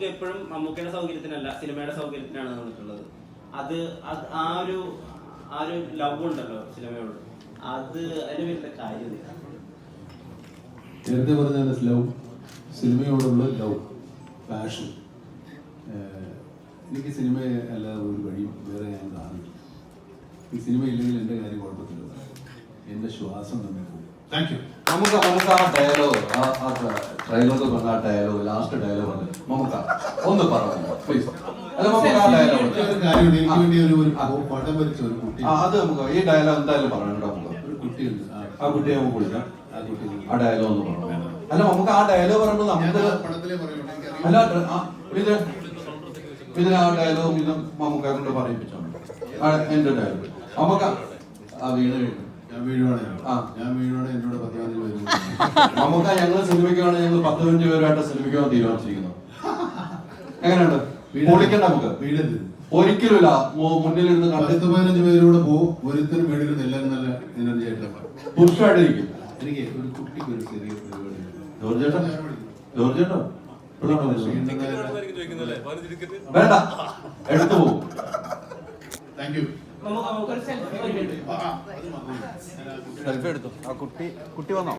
നമുക്ക് എപ്പോഴും മമ്മൂക്കയുടെ സൗകര്യത്തിനല്ല സിനിമയുടെ സൗകര്യത്തിനാണ് നിന്നിട്ടുള്ളത്. അത് അത് ആ ഒരു ആ ഒരു ലവ് ഉണ്ടല്ലോ സിനിമയോട്. അത് അതിന് വലിയ കാര്യമില്ല. നേരത്തെ പറഞ്ഞ ലവ് സിനിമയോടുള്ള ലവ് പാഷൻ എനിക്ക് സിനിമ അല്ലാതെ ഒരു വഴിയും വേറെ ഞാൻ കാണുന്നില്ല. ഈ സിനിമ ഇല്ലെങ്കിൽ എന്റെ കാര്യം കുഴപ്പത്തില്ല. എന്റെ ശ്വാസം തന്നെ പോകും താങ്ക് യു നമുക്ക് നമുക്ക് ആ ഡയലോഗ് ആ ആ വന്ന ആ ഡയലോഗ് ലാസ്റ്റ് ഡയലോഗ് ഉണ്ട്. നമുക്ക് ഒന്ന് പറഞ്ഞു പ്ലീസ് അല്ല നമുക്ക് ആ ഡയലോഗ് അത് നമുക്ക് ഈ ഡയലോഗ് എന്തായാലും പറയണം ആ, കുട്ടിയെ നമുക്ക് വിളിക്കാം. ആ ഡയലോഗ് ഒന്ന് പറഞ്ഞു അല്ല നമുക്ക് ആ ഡയലോഗ് പറയുമ്പോൾ നമുക്ക് അല്ല ഇത് ഇതിന് ആ ഡയലോഗ് ഇത് നമുക്ക് കൊണ്ട് പറയിപ്പിച്ചോ ആ, എന്റെ ഡയലോഗ് നമുക്ക് ആ വീണ് വീണ്. നമുക്ക് ഞങ്ങൾ സിനിമയ്ക്കാണ് ഞങ്ങൾ പത്ത് പതിനഞ്ച് പേരുമായിട്ട് സിനിമയ്ക്കാൻ തീരുമാനിച്ചിരിക്കുന്നത് എങ്ങനെയുണ്ട്? പൊളിക്കണ്ട നമുക്ക്. ഒരിക്കലുമില്ല. മുന്നിൽ ഇരുന്ന് പത്ത് പതിനഞ്ച് പേരൂടെ പോകും ഒരുത്തരും വീഴരുത് എല്ലാവരും നല്ല എനർജി ആയിട്ട് പുരുഷമായിട്ടിരിക്കും എനിക്ക് ഒരു കുട്ടിക്ക് ഒരു ചെറിയ പരിപാടി ജോർജ് ചേട്ടാ ജോർജ് ചേട്ടാ? വേണ്ട. എടുത്തു പോകും താങ്ക് യു നമുക്ക് നമുക്ക് ഒരു സെൽഫി സെൽഫി എടുത്തു? ആ കുട്ടി കുട്ടി വന്നോ?